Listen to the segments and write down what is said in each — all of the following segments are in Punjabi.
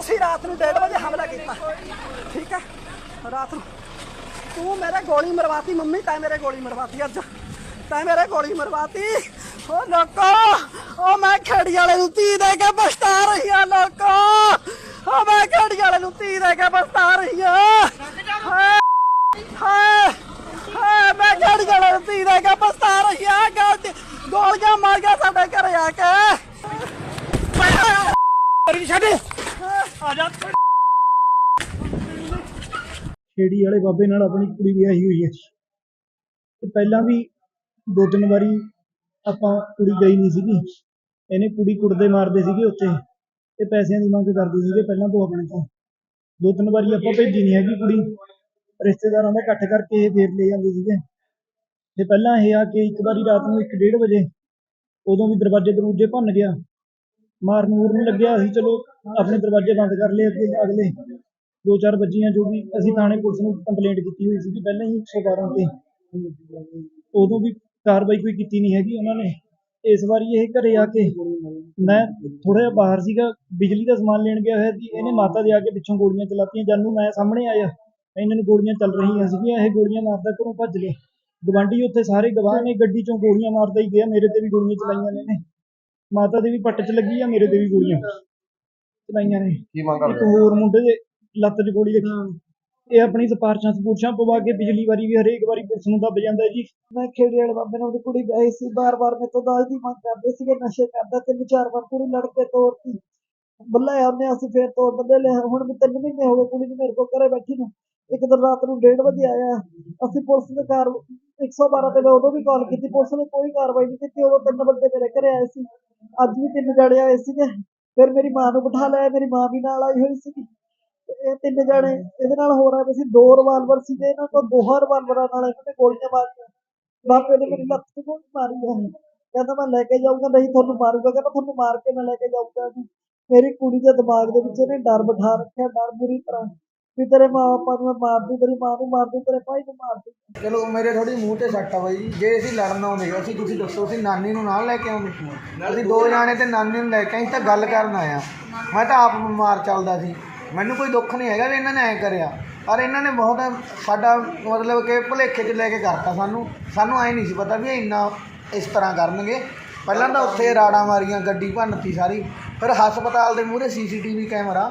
ਤੁਸੀਂ ਰਾਤ ਨੂੰ 1:30 ਵਜੇ ਹਮਲਾ ਕੀਤਾ। ਠੀਕ ਹੈ? ਰਾਤ ਨੂੰ। ਤੂੰ ਮੇਰੇ ਗੋਲੀ ਮਰਵਾਤੀ, ਮੰਮੀ, ਤੈਂ ਮੇਰੇ ਗੋਲੀ ਮਰਵਾਤੀ ਅੱਜ। ਤੈਂ ਮੇਰੇ ਗੋਲੀ ਮਰਵਾਤੀ। ਓ ਲੋਕੋ, ਓ ਮੈਂ ਖੇੜੀ ਵਾਲੇ ਨੂੰ ਤੀ ਦੇ ਕੇ ਪਛਤਾ ਰਹੀ ਆ, ਲੋਕੋ। ਓ ਮੈਂ ਖੇੜੀ ਵਾਲੇ ਨੂੰ ਤੀ ਦੇ ਕੇ ਪਛਤਾ ਰਹੀ ਆ। ਹਾਏ ਹਾਏ ਮੈਂ ਖੇੜੀ ਵਾਲੇ ਨੂੰ ਤੀ ਦੇ ਕੇ ਪਛਤਾ ਰਹੀ ਆ। ਗੋਲੀਆਂ ਮਾਰ ਗਿਆ ਸਾਡੇ ਘਰੇ ਆ ਕੇ। ਛੱਡ। ਆ ਜਾ ਛੇੜੀ ਵਾਲੇ ਬਾਬੇ ਨਾਲ ਆਪਣੀ ਕੁੜੀ ਵਿਆਹੀ ਹੋਈ ਹੈ। ਤੇ ਪਹਿਲਾਂ ਵੀ ਦੋ ਤਿੰਨ ਵਾਰੀ ਆਪਾਂ ਕੁੜੀ ਗਈ ਨਹੀਂ ਸੀਗੀ। ਇਹਨੇ ਕੁੜੀ ਕੁੜਦੇ ਮਾਰਦੇ ਸੀਗੇ ਉੱਥੇ। ਤੇ ਪੈਸਿਆਂ ਦੀ ਮੰਗ ਕਰਦੇ ਸੀਗੇ ਪਹਿਲਾਂ ਤੋਂ ਆਪਣੇ ਤੋਂ। ਦੋ ਤਿੰਨ ਵਾਰੀ ਆਪਾਂ ਭੇਜੀ ਨਹੀਂ ਹੈਗੀ ਕੁੜੀ। ਰਿਸ਼ਤੇਦਾਰਾਂ ਦਾ ਇਕੱਠ ਕਰਕੇ ਇਹ ਫੇਰ ਲੈ ਜਾਂਦੇ ਸੀਗੇ। ਤੇ ਪਹਿਲਾਂ ਇਹ ਆ ਕੇ ਇੱਕ ਵਾਰੀ ਰਾਤ ਨੂੰ 1:30 ਵਜੇ ਉਦੋਂ ਵੀ ਦਰਵਾਜ਼ੇ ਦਰੂਜੇ ਭੰਨ ਗਿਆ। ਮਾਰਨ ਮੂਰਨ ਲੱਗਿਆ, ਅਸੀਂ ਚਲੋ ਆਪਣੇ ਦਰਵਾਜ਼ੇ ਬੰਦ ਕਰ ਲਏ ਅੱਗੇ, ਅਗਲੇ ਦੋ ਚਾਰ ਬੱਜੀਆਂ ਜੋ ਵੀ, ਅਸੀਂ ਥਾਣੇ ਪੁਲਿਸ ਨੂੰ ਕੰਪਲੇਂਟ ਕੀਤੀ ਹੋਈ ਸੀ ਕਿ ਪਹਿਲਾਂ ਹੀ 112 ਤੇ। ਉਦੋਂ ਵੀ ਕਾਰਵਾਈ ਕੋਈ ਕੀਤੀ ਨਹੀਂ ਹੈਗੀ ਉਹਨਾਂ ਨੇ। ਇਸ ਵਾਰੀ ਇਹ ਘਰੇ ਆ ਕੇ ਮੈਂ ਥੋੜਾ ਜਿਹਾ ਬਾਹਰ ਸੀਗਾ, ਬਿਜਲੀ ਦਾ ਸਮਾਨ ਲੈਣ ਗਿਆ ਹੋਇਆ ਸੀ, ਇਹਨੇ ਮਾਤਾ ਦੇ ਆ ਕੇ ਪਿੱਛੋਂ ਗੋਲੀਆਂ ਚਲਾਤੀਆਂ, ਜਾਨੂੰ ਮੈਂ ਸਾਹਮਣੇ ਆਇਆ। ਇਹਨਾਂ ਨੂੰ ਗੋਲੀਆਂ ਚੱਲ ਰਹੀਆਂ ਸੀਗੀਆਂ, ਇਹ ਗੋਲੀਆਂ ਮਾਰਦਾ ਘਰੋਂ ਭੱਜ ਗਏ ਗਵਾਂਢੀ ਉੱਥੇ ਸਾਰੇ ਗਵਾਹ ਨੇ, ਗੱਡੀ ਚੋਂ ਗੋਲੀਆਂ ਮਾਰਦਾ ਹੀ ਗਿਆ, ਮੇਰੇ ਤੇ ਵੀ ਗੋਲੀਆਂ ਚਲਾਈਆਂ ਨੇ ਇਹਨੇ। ਮਾਤਾ ਦੇ ਵੀ ਪੱਟ 'ਚ ਲੱਗੀ ਆ ਮੇਰੇ ਤੇ ਵੀ ਗੋਲੀਆਂ ਚਲਾਈਆਂ ਨੇ। ਕੀ ਮੰਗ ਇੱਕ ਹੋਰ ਮੁੰਡੇ ਦੇ ਲੱਤ 'ਚ ਗੋਲੀ ਲੱਗੀ। ਇਹ ਆਪਣੀ ਸਿਫਾਰਸ਼ਾਂ ਸਪੂਰਸ਼ਾਂ ਪਵਾ ਕੇ ਪਿਛਲੀ ਵਾਰੀ ਵੀ ਹਰੇਕ ਵਾਰੀ ਪੁਲਿਸ ਨੂੰ ਦੱਬ ਜਾਂਦਾ ਹੈ ਜੀ। ਮੈਂ ਖੇੜੇ ਵਾਲੇ ਬਾਬੇ ਨਾਲ ਉਹਦੀ ਕੁੜੀ ਗਈ ਸੀ ਬਾਰ-ਬਾਰ ਮੇਰੇ ਤੋਂ ਦਾਜ ਦੀ ਮੰਗ ਕਰਦੇ ਸੀਗੇ ਨਸ਼ੇ ਕਰਦਾ ਤਿੰਨ ਚਾਰ ਵਾਰ ਕੁੜੀ ਲੜ ਕੇ ਤੋਰਤੀ। ਬੱਲਾ ਉਹਨੇ ਅਸੀਂ ਫੇਰ ਤੋੜ ਬੰਦੇ ਲੈ ਹੁਣ ਵੀ ਤਿੰਨ ਮਹੀਨੇ ਹੋ ਗਏ ਕੁੜੀ ਨੂੰ ਮੇਰੇ ਕੋਲ ਘਰੇ ਬੈਠੀ ਨੂੰ। ਇੱਕ ਦਿਨ ਰਾਤ ਨੂੰ 1:30 ਵਜੇ ਆਇਆ ਅਸੀਂ ਪੁਲਿਸ ਦੇ ਕਾਰ 112 ਤੇ ਮੈਂ ਉਦੋਂ ਵੀ ਕਾਲ ਕੀਤੀ ਪੁਲਿਸ ਨੇ ਕੋਈ ਕਾਰਵਾਈ ਨਹੀਂ ਕੀਤੀ ਉਦੋਂ ਤਿੰਨ ਬੰਦੇ ਮੇਰੇ ਘਰੇ ਆਏ ਸੀ। ਅੱਜ ਵੀ ਤਿੰਨ ਜਣੇ ਆਏ ਸੀਗੇ, ਫਿਰ ਮੇਰੀ ਮਾਂ ਨੂੰ ਬਿਠਾ ਲਿਆ, ਮੇਰੀ ਮਾਂ ਵੀ ਨਾਲ ਆਈ ਹੋਈ ਸੀਗੀ। ਇਹ ਤਿੰਨ ਜਣੇ, ਇਹਦੇ ਨਾਲ ਹੋ ਰਿਹਾ ਸੀ, ਦੋ ਰਿਵਾਲਵਰ ਸੀਗੇ ਇਹਨਾਂ ਕੋਲ, ਦੋਹਾਂ ਰਿਵਾਲਵਰਾਂ ਨਾਲ ਇਹਨਾਂ ਨੇ ਗੋਲੀਆਂ ਮਾਰੀਆਂ। ਬਾਪੇ ਨੇ ਮੇਰੀ ਲੱਤ ਤੇ ਗੋਲੀ ਮਾਰੀ ਹੈ ਕਹਿੰਦਾ ਮੈਂ ਲੈ ਕੇ ਜਾਊਂਗਾ, ਨਹੀਂ ਤੁਹਾਨੂੰ ਮਾਰੂਗਾ, ਕਹਿੰਦਾ ਤੁਹਾਨੂੰ ਮਾਰ ਕੇ ਮੈਂ ਲੈ ਕੇ ਜਾਊਂਗਾ ਮੇਰੀ ਕੁੜੀ ਦੇ ਦਿਮਾਗ ਦੇ ਵਿੱਚ ਇਹਨੇ ਡਰ ਬਿਠਾ ਰੱਖਿਆ, ਡਰ ਬੁਰੀ ਤਰ੍ਹਾਂ। ਵੀ ਤੇਰੇ ਮਾਂ ਨੂੰ ਮੈਂ ਮਾਰ ਤੇਰੀ ਮਾਂ ਨੂੰ ਮਾਰ ਤੇਰੇ ਭਾਈ ਨੂੰ ਮਾਰ ਚਲੋ, ਮੇਰੇ ਥੋੜੀ ਮੂੰਹ ਤੇ ਸੱਟ ਆ ਬਾਈ। ਜੇ ਅਸੀਂ ਲੜਨ ਆਉਂਦੇ, ਅਸੀਂ ਤੁਸੀਂ ਦੱਸੋ, ਅਸੀਂ ਨਾਨੀ ਨੂੰ ਨਾਲ ਲੈ ਕੇ ਆਉਂਦੇ। ਅਸੀਂ ਦੋ ਜਾਣੇ ਤੇ ਨਾਨੀ ਨੂੰ ਲੈ ਕੇ ਅਸੀਂ ਤਾਂ ਗੱਲ ਕਰਨ ਆਇਆ ਮੈਂ ਤਾਂ ਆਪ ਬਿਮਾਰ ਚੱਲਦਾ ਸੀ। ਮੈਨੂੰ ਕੋਈ ਦੁੱਖ ਨਹੀਂ ਹੈਗਾ ਵੀ ਇਹਨਾਂ ਨੇ ਐ ਕਰਿਆ। ਪਰ ਇਹਨਾਂ ਨੇ ਬਹੁਤ ਸਾਡਾ ਮਤਲਬ ਕਿ ਭੁਲੇਖੇ 'ਚ ਲੈ ਕੇ ਕਰਤਾ ਸਾਨੂੰ। ਸਾਨੂੰ ਐ ਨਹੀਂ ਸੀ ਪਤਾ ਵੀ ਇਹ ਇੰਨਾ ਇਸ ਤਰ੍ਹਾਂ ਕਰਨਗੇ। ਪਹਿਲਾਂ ਤਾਂ ਉੱਥੇ ਰਾੜਾਂ ਮਾਰੀਆਂ, ਗੱਡੀ ਭੰਨਤੀ ਸਾਰੀ। ਫਿਰ ਹਸਪਤਾਲ ਦੇ ਮੂਹਰੇ ਸੀਸੀਟੀਵੀ ਕੈਮਰਾ।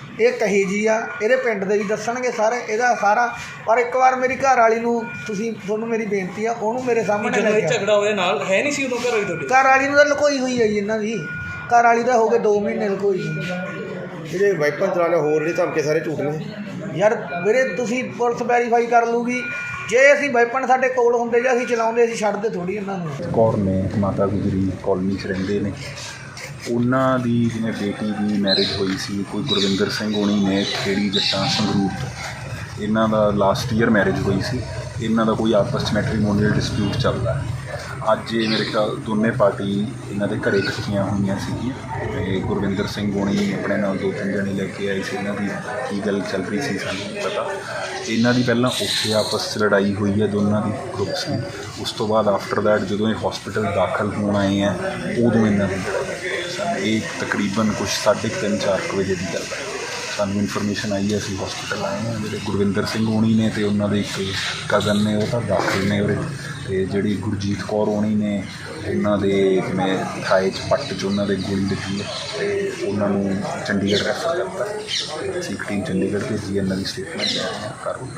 ਇਹ ਕਹੀ ਜੀ ਆ ਇਹਦੇ ਪਿੰਡ ਦੇ ਵੀ ਦੱਸਣਗੇ ਸਾਰੇ ਇਹਦਾ ਸਾਰਾ। ਪਰ ਇੱਕ ਵਾਰ ਮੇਰੀ ਘਰ ਵਾਲੀ ਨੂੰ ਤੁਸੀਂ ਤੁਹਾਨੂੰ ਮੇਰੀ ਬੇਨਤੀ ਆ ਉਹਨੂੰ ਮੇਰੇ ਸਾਹਮਣੇ ਜਦੋਂ ਲੈ ਇਹ ਕੇ। ਝਗੜਾ ਹੋਇਆ ਨਾਲ ਹੈ ਨਹੀਂ ਸੀ ਉਦੋਂ ਘਰ ਵਾਲੀ ਤੁਹਾਡੇ? ਘਰ ਵਾਲੀ ਨੂੰ ਤਾਂ ਲੁਕੋਈ ਹੋਈ ਹੈ ਜੀ ਇਹਨਾਂ ਦੀ। ਘਰ ਵਾਲੀ ਤਾਂ ਹੋ ਗਏ 2 ਮਹੀਨੇ ਲੁਕੋਈ। ਹੋਈ। ਜਿਹੜੇ ਵਾਈਪਰ ਚਲਾਣੇ ਹੋਰ ਜਿਹੜੇ ਧਮਕੇ ਸਾਰੇ ਝੂਠ ਨੇ। ਯਾਰ ਵੀਰੇ ਤੁਸੀਂ ਪੁਲਿਸ ਵੈਰੀਫਾਈ ਕਰ ਲੂਗੀ ਜੇ ਅਸੀਂ ਵੈਪਨ ਸਾਡੇ ਕੋਲ ਹੁੰਦੇ ਜਾਂ ਅਸੀਂ ਚਲਾਉਂਦੇ ਅਸੀਂ ਛੱਡਦੇ ਥੋੜੀ ਇਹਨਾਂ ਨੂੰ। ਕੌਰ ਨੇ ਮਾਤਾ ਗੁਜਰੀ ਕਾਲੋਨੀ 'ਚ ਰਹਿੰਦੇ ਨੇ। ਉਹਨਾਂ ਦੀ ਜਿਵੇਂ ਬੇਟੀ ਦੀ ਮੈਰਿਜ ਹੋਈ ਸੀ, ਕੋਈ ਗੁਰਵਿੰਦਰ ਸਿੰਘ ਹੋਣੀ ਨੇ ਖੇੜੀ ਜੱਟਾਂ ਸੰਗਰੂਰ ਤੋਂ। ਇਹਨਾਂ ਦਾ ਲਾਸਟ ਈਅਰ ਮੈਰਿਜ ਹੋਈ ਸੀ। ਇਹਨਾਂ ਦਾ ਕੋਈ ਆਪਸ 'ਚ ਮੈਟਰੀਮੋਨੀਅਲ ਡਿਸਪਿਊਟ ਚੱਲਦਾ ਹੈ। ਅੱਜ ਇਹ ਮੇਰੇ ਖਿਆਲ ਦੋਨੇ ਪਾਰਟੀ ਇਹਨਾਂ ਦੇ ਘਰੇ ਇਕੱਠੀਆਂ ਹੋਈਆਂ ਸੀਗੀਆਂ ਤੇ ਗੁਰਵਿੰਦਰ ਸਿੰਘ ਹੋਣੀ ਆਪਣੇ ਨਾਲ ਦੋ ਤਿੰਨ ਜਣੇ ਲੈ ਕੇ ਆਏ ਸੀ, ਇਹਨਾਂ ਦੀ ਕੀ ਗੱਲ ਚੱਲ ਰਹੀ ਸੀ ਸਾਨੂੰ ਨਹੀਂ ਪਤਾ। ਇਹਨਾਂ ਦੀ ਪਹਿਲਾਂ ਉੱਥੇ ਆਪਸ 'ਚ ਲੜਾਈ ਹੋਈ ਹੈ ਦੋਨਾਂ ਦੀ ਗਰੁੱਪਸ ਦੀ। ਉਸ ਤੋਂ ਬਾਅਦ ਆਫਟਰ ਦੈਟ ਜਦੋਂ ਇਹ ਹਸਪੀਟਲ ਦਾਖਲ ਹੋਣ ਆਏ ਆ, ਉਦੋਂ ਇਹਨਾਂ ਦੀ ਲੜਾਈ ਇਹ ਤਕਰੀਬਨ ਕੁਛ ਸਾਢੇ ਕੁ ਤਿੰਨ ਚਾਰ ਕੁ ਵਜੇ ਦੀ ਗੱਲ ਹੈ। ਸਾਨੂੰ ਇਨਫੋਰਮੇਸ਼ਨ ਆਈ ਹੈ, ਅਸੀਂ ਹਸਪੀਟਲ ਆਏ ਹਾਂ। ਜਿਹੜੇ ਗੁਰਵਿੰਦਰ ਸਿੰਘ ਹੋਣੀ ਨੇ ਤੇ ਉਹਨਾਂ ਦੇ ਇੱਕ ਕਜ਼ਨ ਨੇ, ਉਹ ਤਾਂ ਦਾਖਲ ਨੇ ਉਰੇ। ਤੇ ਜਿਹੜੀ ਗੁਰਜੀਤ ਕੌਰ ਹੋਣੀ ਨੇ, ਉਹਨਾਂ ਦੇ ਜਿਵੇਂ ਥਾਏ 'ਚ ਪੱਟ 'ਚ ਉਹਨਾਂ ਦੇ ਗੋਲੀ ਲੱਗੀ ਹੈ ਤੇ ਉਹਨਾਂ ਨੂੰ ਚੰਡੀਗੜ੍ਹ ਰੈਫਰ ਕਰਤਾ ਤੇ ਅਸੀਂ ਇੱਕ ਟੀਮ ਚੰਡੀਗੜ੍ਹ ਭੇਜੀ ਇਹਨਾਂ ਦੀ ਸਟੇਟਮੈਂਟ ਲੈ ਰਹੇ ਹਾਂ ਕਾਰਵਾਈ